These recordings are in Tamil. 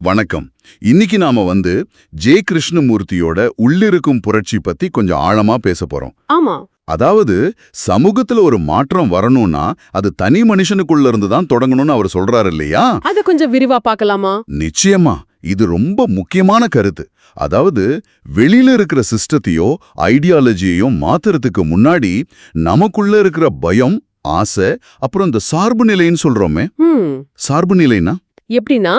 வணக்கம். இன்னைக்கு நாம வந்து ஜே கிருஷ்ணமூர்த்தியோட உள்ளிருக்கும் புரட்சி பத்தி கொஞ்சம் ஆழமா பேச போறோம். ஆமா. அதாவது சமூகத்துல ஒரு மாற்றம் வரணும்னா அது தனி மனுஷனுக்குள்ள இருந்து தான் தொடங்கணும்னு அவர் சொல்றாரு இல்லையா? அத கொஞ்சம் விரிவா பார்க்கலாமா? நிச்சயமா. இது ரொம்ப முக்கியமான கருத்து. அதாவது வெளியில இருக்கிற சிஸ்டத்தையோ ஐடியாலஜியையோ மாத்துறதுக்கு முன்னாடி நமக்குள்ள இருக்கிற பயம் ஆசை அப்புறம் இந்த சார்பு நிலைன்னு சொல்றோமே. சார்பு நிலைனா? எப்படின்னா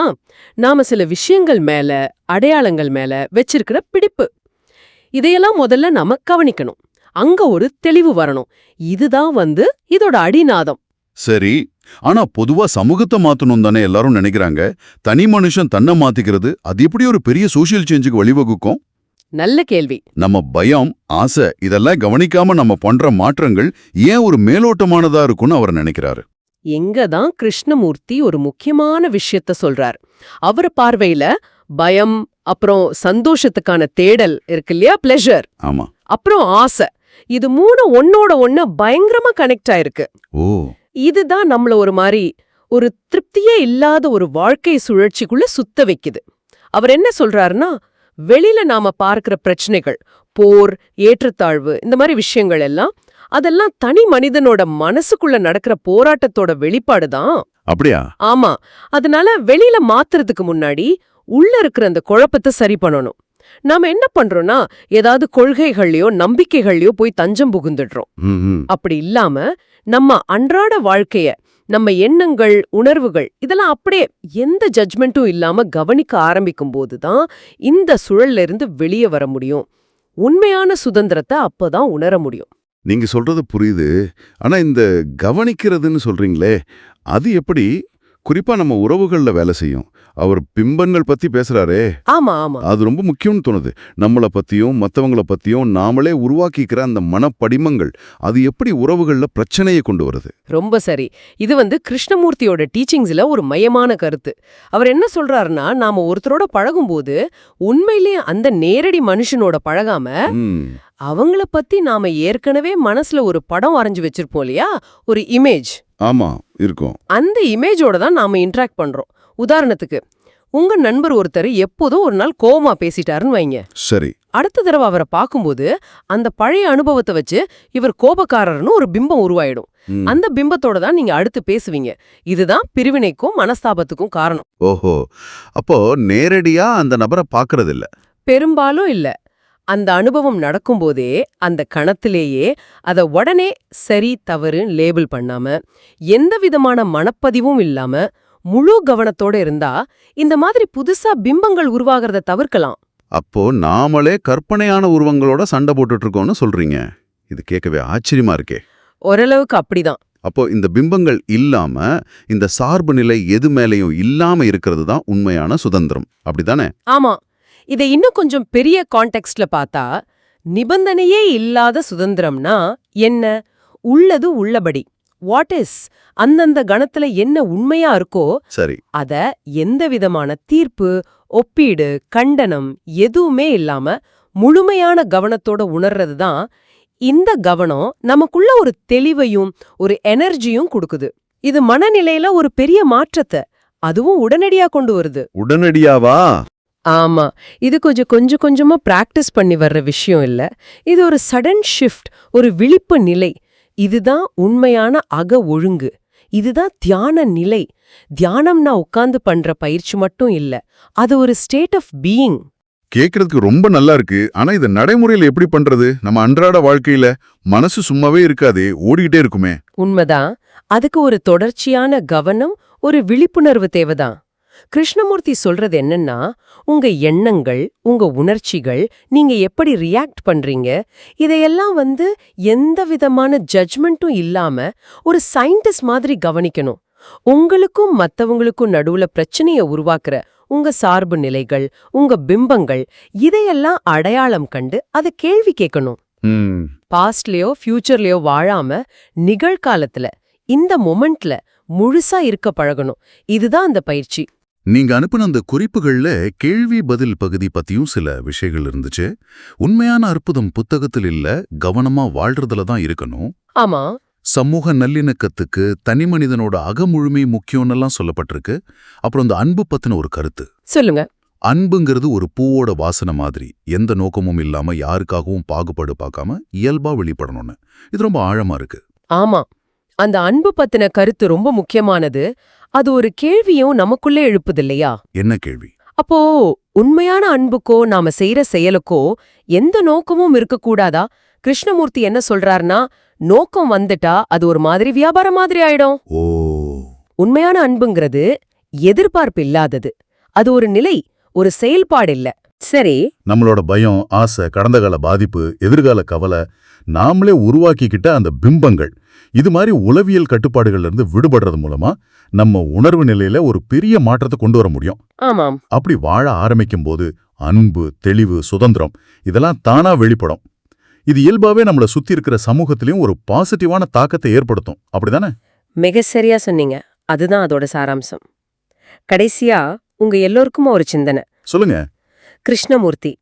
நாம சில விஷயங்கள் மேல அடையாளங்கள் மேல வச்சிருக்கிற பிடிப்பு. இதையெல்லாம் முதல்ல நாம கவனிக்கணும். அங்க ஒரு தெளிவு வரணும். இதுதான் வந்து இதோட அடிநாதம். சரி. ஆனா பொதுவா சமூகத்தை மாத்தணும் தானே எல்லாரும் நினைக்கிறாங்க. தனி மனுஷன் தன்னை மாத்திக்கிறது அது எப்படி ஒரு பெரிய சோஷியல் சேஞ்சுக்கு வழிவகுக்கும்? நல்ல கேள்வி. நம்ம பயம் ஆசை இதெல்லாம் கவனிக்காம நம்ம பண்ற மாற்றங்கள் ஏன் ஒரு மேலோட்டமானதா இருக்கும்னு அவர் நினைக்கிறாரு. எங்க தான் கிருஷ்ணமூர்த்தி ஒரு முக்கியமான விஷயத்த சொல்றார். அவர் பார்வையில பயம் அப்புறம் சந்தோஷத்துக்கான தேடல் இருக்கு இல்லையா? பிளெஷர் ஆமா. அப்புறம் ஆசை. இது மூணு ஒன்னோட ஒண்ணு பயங்கரமா கனெக்ட் ஆயிருக்கு. ஓ. இதுதான் நம்மள ஒரு மாதிரி ஒரு திருப்தியே இல்லாத ஒரு வாழ்க்கை சுழற்சிக்குள்ள சுத்த வைக்குது. அவர் என்ன சொல்றாருன்னா வெளியில நாம பார்க்கிற பிரச்சனைகள் போர் ஏற்றத்தாழ்வு இந்த மாதிரி விஷயங்கள் எல்லாம் அதெல்லாம் தனி மனிதனோட மனசுக்குள்ள நடக்கிற போராட்டத்தோட வெளிப்பாடுதான் அப்படியா? ஆமா. அதனால வெளியில மாத்துறதுக்கு முன்னாடி உள்ள இருக்கிற அந்த குழப்பத்தை சரி பண்ணணும். நாம என்ன பண்றோம்னா ஏதாவது கொள்கைகள்லயோ நம்பிக்கைகள்லயோ போய் தஞ்சம் புகுந்துடுறோம். அப்படி இல்லாம நம்ம அன்றாட வாழ்க்கைய நம்ம எண்ணங்கள் உணர்வுகள் இதெல்லாம் அப்படியே எந்த ஜட்ஜ்மெண்ட்டும் இல்லாம கவனிக்க ஆரம்பிக்கும் போதுதான் இந்த சுழல்ல இருந்து வெளியே வர முடியும். உண்மையான சுதந்திரத்தை அப்பதான் உணர முடியும். நீங்க சொல்றது புரியுது. ஆனா இந்த கவனிக்கிறதுன்னு சொல்றீங்களே அது எப்படி? குறிப்பா நம்ம உறவுகள்ல வேலை செய்யும். அவர் பிம்பங்கள் பத்தி பேசுறாரே. ஆமா ஆமா. அது ரொம்ப முக்கியம்னு தோணுது. நம்மளை பத்தியும் மத்தவங்கள பத்தியும் நாமளே உருவாக்கிக்கிற அந்த மனப்படிமங்கள் அது எப்படி உறவுகள்ல பிரச்சனையை கொண்டு வருது? ரொம்ப சரி. இது வந்து கிருஷ்ணமூர்த்தியோட டீச்சிங்ஸ்ல ஒரு மையமான கருத்து. அவர் என்ன சொல்றாருன்னா நாம ஒருத்தரோட பழகும்போது உண்மையிலேயே அந்த நேரடி மனுஷனோட பழகாம ம், அவங்கள பத்தி நாம ஏற்கனவே மனசுல ஒரு படம் வரைஞ்சு வச்சிருப்போம் இல்லையா? ஒரு இமேஜ் ஆமா இருக்கும். அந்த இமேஜோட தான் நாம இன்டராக்ட் பண்றோம். உதாரணத்துக்கு உங்க நண்பர் ஒருத்தர் எப்போதும் ஒரு நாள் கோவமா பேசிட்டாருன்னு வைங்க. சரி. அடுத்த தடவை அவரை பார்க்கும்போது அந்த பழைய அனுபவத்தை வச்சு இவர் கோபக்காரர்னு ஒரு பிம்பம் உருவாயிடும். அந்த பிம்பத்தோட தான் நீங்க அடுத்து பேசுவீங்க. இதுதான் பிரிவினைக்கும் மனஸ்தாபத்துக்கும் காரணம். ஓஹோ. அப்போ நேரடியா அந்த நபரை பாக்குறது இல்ல பெரும்பாலும் இல்ல. அந்த அனுபவம் நடக்கும்போதே அந்த கணத்திலேயே அத உடனே சரி தவறுன்னு லேபிள் பண்ணாம எந்த விதமான மனப்பதிவும் இல்லாம முழு கவனத்தோட இருந்தா இந்த மாதிரி புதுசா பிம்பங்கள் உருவாகிறத தவிர்க்கலாம். அப்போ நாமளே கற்பனையான உருவங்களோட சண்டை போட்டுட்டு இருக்கோம்னு சொல்றீங்க. இது கேட்கவே ஆச்சரியமா இருக்கே. ஓரளவுக்கு அப்படிதான். அப்போ இந்த பிம்பங்கள் இல்லாம இந்த சார்பு நிலை எது மேலேயும் இல்லாம இருக்கிறது தான் உண்மையான சுதந்திரம். அப்படிதானே? ஆமா. இதை இன்னும் கொஞ்சம் பெரிய கான்டெக்ஸ்ட்ல பார்த்தா நிபந்தனையே இல்லாத சுதந்திரம்னா என்ன? உள்ளது உள்ளபடி. வாட் இஸ் அந்தந்த கணத்துல என்ன உண்மையா இருக்கோ சரி. அத எந்த விதமான தீர்ப்பு ஒப்பீடு கண்டனம் எதுவுமே இல்லாம முழுமையான கவனத்தோட உணர்றது தான் இந்த கவனம் நமக்குள்ள ஒரு தெளிவையும் ஒரு எனர்ஜியும் கொடுக்குது. இது மனநிலையில ஒரு பெரிய மாற்றத்தை அதுவும் உடனடியா கொண்டு வருது. உடனடியாவா? ஆமா. இது கொஞ்சம் கொஞ்சம் கொஞ்சமா பிராக்டிஸ் பண்ணி வர்ற விஷயம் இல்ல. இது ஒரு சடன் ஷிஃப்ட் ஒரு விழிப்பு நிலை. இதுதான் உண்மையான அக ஒழுங்கு. இதுதான் தியான நிலை. தியானம்னா உட்கார்ந்து பண்ற பயிற்சி மட்டும் இல்ல. அது ஒரு ஸ்டேட் ஆஃப் பீயிங் கேக்குறதுக்கு ரொம்ப நல்லா இருக்கு. ஆனா இத நடைமுறையில எப்படி பண்றது? நம்ம அன்றாட வாழ்க்கையில மனசு சும்மாவே இருக்காதே ஓடிக்கிட்டே இருக்குமே. உண்மைதான். அதுக்கு ஒரு தொடர்ச்சியான கவனம் ஒரு விழிப்புணர்வு தேவைதான். கிருஷ்ணமூர்த்தி சொல்றது என்னன்னா உங்க எண்ணங்கள் உங்க உணர்ச்சிகள் நீங்க எப்படி ரியாக்ட் பண்றீங்க இதையெல்லாம் வந்து எந்த விதமான ஜட்ஜ்மெண்ட்டும் இல்லாம ஒரு சயின்டிஸ்ட் மாதிரி கவனிக்கணும். உங்களுக்கும் மத்தவங்களுக்கும் நடுவுல பிரச்சனைய உருவாக்குற உங்க சார்பு நிலைகள் உங்க பிம்பங்கள் இதையெல்லாம் அடையாளம் கண்டு அதை கேள்வி கேட்கணும். பாஸ்ட்லயோ ஃபியூச்சர்லயோ வாழாம நிகழ்காலத்துல இந்த மொமெண்ட்ல முழுசா இருக்க பழகணும். இதுதான் அந்த பயிற்சி. நீங்க அனுப்பின அந்த குறிப்புகள்ல கேள்வி பதில் பகுதி பத்தியும் சில விஷயங்கள் இருந்துச்சு. உண்மையான அற்புதம் புத்தகத்தில் இல்ல கவனமா வாழ்றதுல தான் இருக்கணும். ஆமா. சமூக நல்லிணக்கத்துக்கு தனி மனிதனோட அகமுழுமை முக்கியம்னெல்லாம் சொல்லப்பட்டிருக்கு. அப்புறம் இந்த அன்பு பத்தின ஒரு கருத்து. சொல்லுங்க. அன்புங்கிறது ஒரு பூவோட வாசனை மாதிரி எந்த நோக்கமும் இல்லாம யாருக்காகவும் பாகுபாடு பார்க்காம இயல்பா வெளிப்படணும்னு. இது ரொம்ப ஆழமா இருக்கு. ஆமா. அந்த அன்பு பத்தின கருத்து ரொம்ப முக்கியமானது. அது ஒரு கேள்வியும் நமக்குள்ளே எழுப்புது இல்லையா என்ன கேள்வி? அப்போ உண்மையான அன்புக்கோ நாம செய்யற செயலுக்கோ எந்த நோக்கமும் இருக்கக்கூடாதா? கிருஷ்ணமூர்த்தி என்ன சொல்றாருன்னா நோக்கம் வந்துட்டா அது ஒரு மாதிரி வியாபாரம் மாதிரி ஆயிடும். ஓ. உண்மையான அன்புங்கிறது எதிர்பார்ப்பு இல்லாதது. அது ஒரு நிலை ஒரு செயல்பாடு இல்ல. சரி. நம்மளோட பயம் ஆசை கடந்த கால பாதிப்பு எதிர்கால கவலை நாமளே உருவாக்கிக்கிட்ட அந்த பிம்பங்கள். இது மாதிரி உளவியல் கட்டுப்பாடுகள்ல இருந்து விடுபடுறது மூலமா நம்ம உணர்வு நிலையில ஒரு பெரிய மாற்றத்தை கொண்டு வர முடியும். ஆமாம். அப்படி வாழ ஆரம்பிக்கும் போது அன்பு தெளிவு சுதந்திரம் இதெல்லாம் தானா வெளிப்படும். இது இயல்பாவே நம்மள சுத்தி இருக்கிற சமூகத்திலயும் ஒரு பாசிட்டிவான தாக்கத்தை ஏற்படுத்தும். அப்படிதானே? மிக சரியா சொன்னீங்க. அதுதான் அதோட சாராம்சம். கடைசியா உங்க எல்லோருக்கும் ஒரு சிந்தனை. சொல்லுங்க. கிருஷ்ணமூர்த்தி.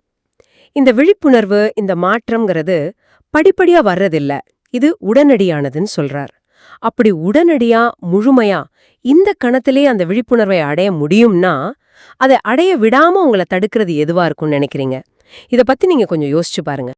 இந்த விழிப்புணர்வு இந்த மாற்றம்ங்கிறது படிப்படியா வர்றதில்ல. இது உடனடியானதுன்னு சொல்றார். அப்படி உடனடியா முழுமையா இந்த கணத்திலே அந்த விழிப்புணர்வை அடைய முடியும்னா அதை அடைய விடாம உங்களை தடுக்கிறது எதுவா இருக்கும்னு நினைக்கிறீங்க? இத பத்தி நீங்க கொஞ்சம் யோசிச்சு பாருங்க.